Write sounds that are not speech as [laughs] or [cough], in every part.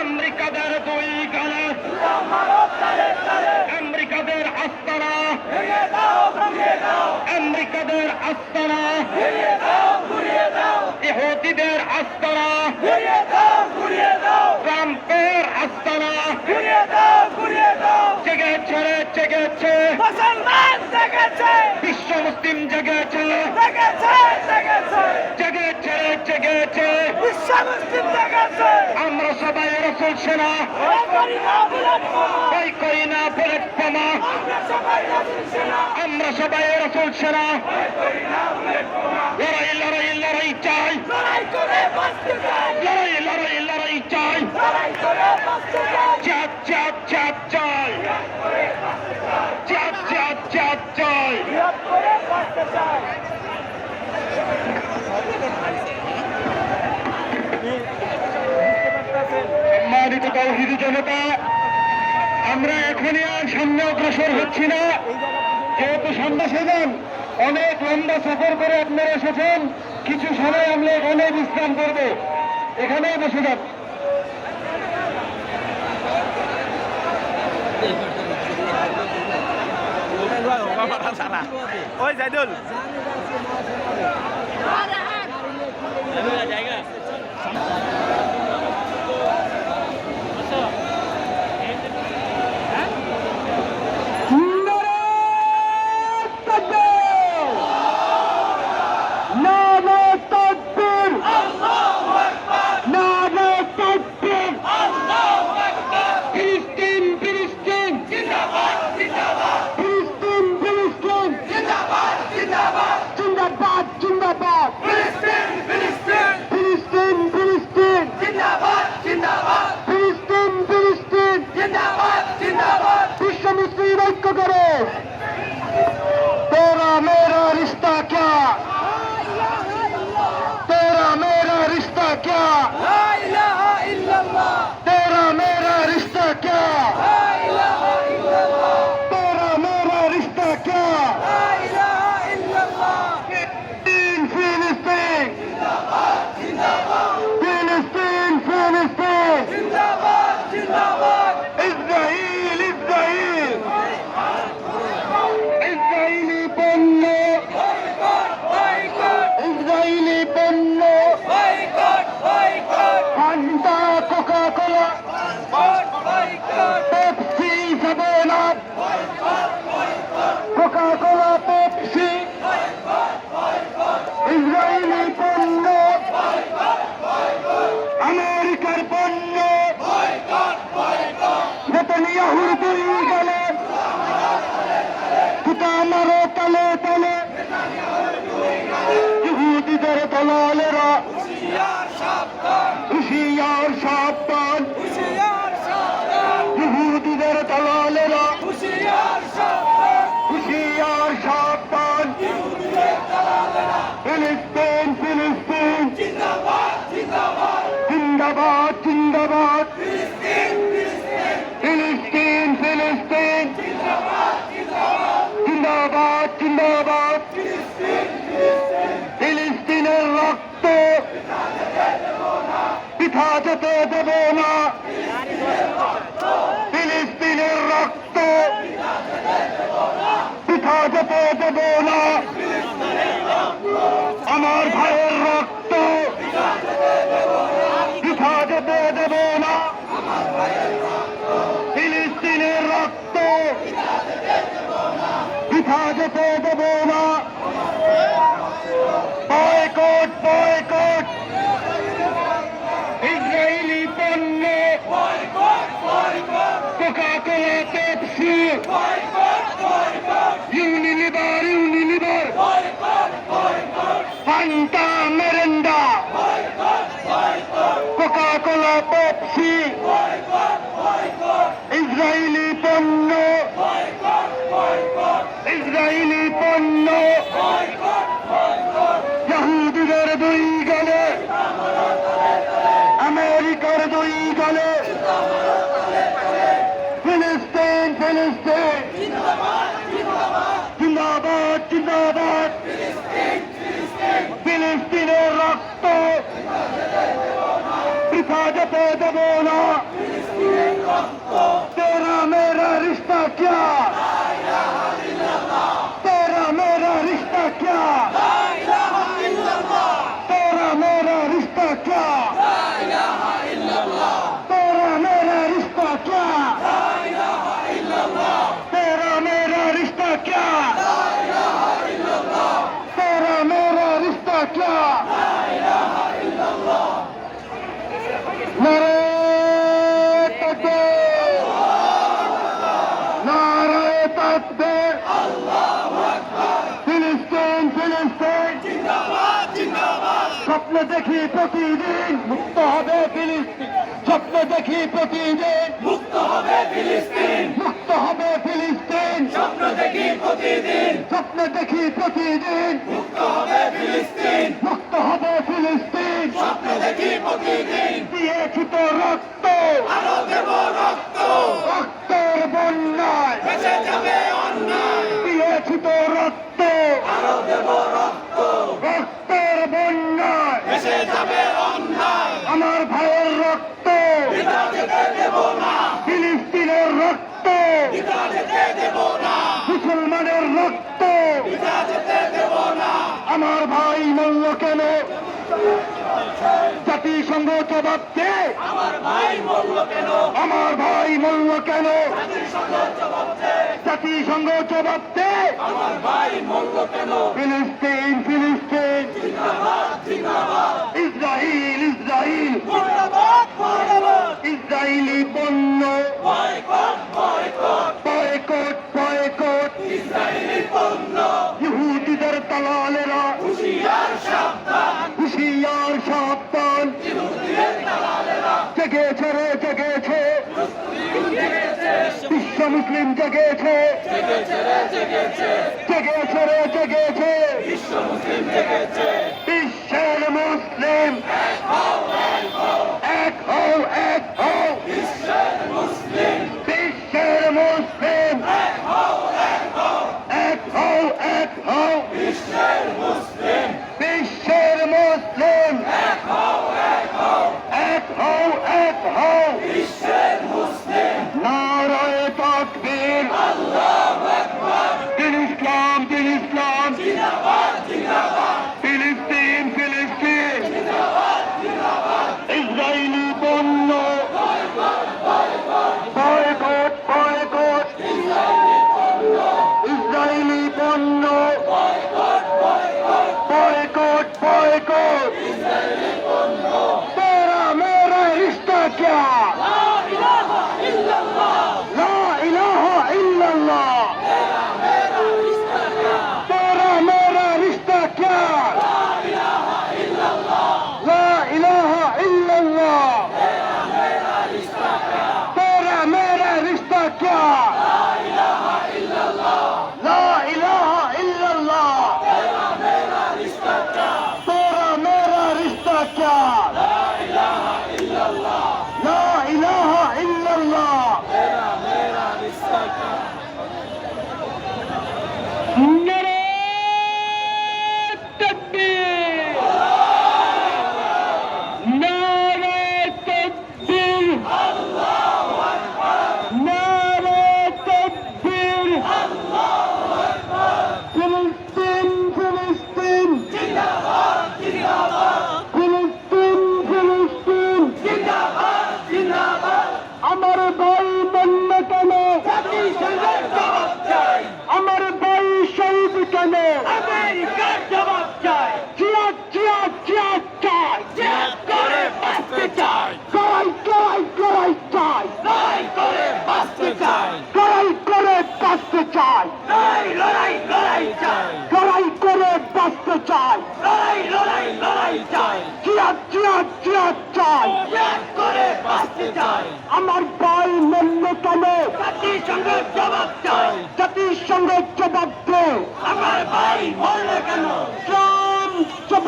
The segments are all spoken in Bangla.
আমেরিকাদের দুই গালে আমেরিকাদের দাও আমেরিকাদের দাও ইহুদিদের দাও ট্রাম্পের আস্তানা। রে জেগেছে। মুসলমান জেগেছে। বিশ্ব মুসলিম জেগেছে। জেগেছে জেগেছে। জেগেছে রে জেগেছে। বিশ্ব মুসলিম জেগেছে। আমরা সবাই রসুল সেনা। ওই করি না বুলেট বোমা আমরা সবাই রাসূল সেনা। লড়াই লড়াই লড়াই চাই। লড়াই লড়াই লড়াই চাই। চাপ চাই। সম্মানিত তৌহিদি জনতা আমরা এখনই আর সামনে অগ্রসর হচ্ছি না। যেহেতু সন্ধ্যা সেজন অনেক লম্বা সফর করে আপনারা এসেছেন। কিছু সময় আমরা এখানে বিশ্রাম করব। এখানেই বসে যান। [laughs] ওই জাইদুল। ফিলিস্তিন Careca! হুশিয়ার সাবধান না। আমার ভাইয়ের রক্ত পিঠা যেতে দেব না। ফিলিস্তিনের রক্ত পিঠা যেতে দেব না। Boycott boycott. ইসরায়েলি পণ্য। Coca Cola Pepsi. Fanta Mirinda Coca Cola Pepsi Israeli পণ্য ইসরায়েলি পণ্য ইহুদিদের দুই গলে আমেরিকার দুই গলে ফিলিস্তিন ফিলিস্তিন জিন্দাবাদ জিন্দাবাদ ফিলিস্তিনের রক্ত। বৃথা দেব না। ফিলিস্তিন ফিলিস্তিন। স্বপ্ন দেখি প্রতিদিন মুক্ত হবে ফিলিস্তিন। স্বপ্ন দেখি প্রতিদিন মুক্ত হবে ফিলিস্তিন। মুক্ত হবে ফিলিস্তিন। স্বপ্ন দেখি প্রতিদিন স্বপ্ন দেখি প্রতিদিন মুক্ত রক্ত। ফিলিস্তিনের রক্ত। মুসলমানের রক্ত। আমার ভাই মল্ল কেন? জাতিসংঘ জবাব দে। আমার ভাই মল্ল কেন? আমার ভাই মল্ল কেন? জাতিসংঘ জবাবতে আমার ভাই মরল কেন? ফিলিস্তিন ফিলিস্তিন। ইসরাইল ইসরাইল। ইসরায়েলি পণ্য। Boycott boycott. ইহুদিদের হুশিয়ার সাবধান। হুশিয়ার সাবধান। বিশ্ব মুসলিম জেগেছে। জেগেছে রে জেগেছে। বিশ্বের মুসলিম। এক হও এক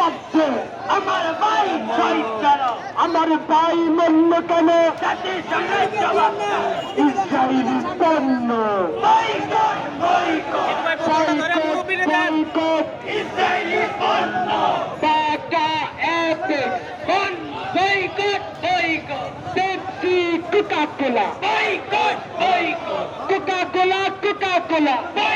আমার ভাই শহীদ কেন? আমার ভাই মরল কেন? ইসরায়েলি পণ্য Coca-Cola, Coca-Cola, Coca-Cola.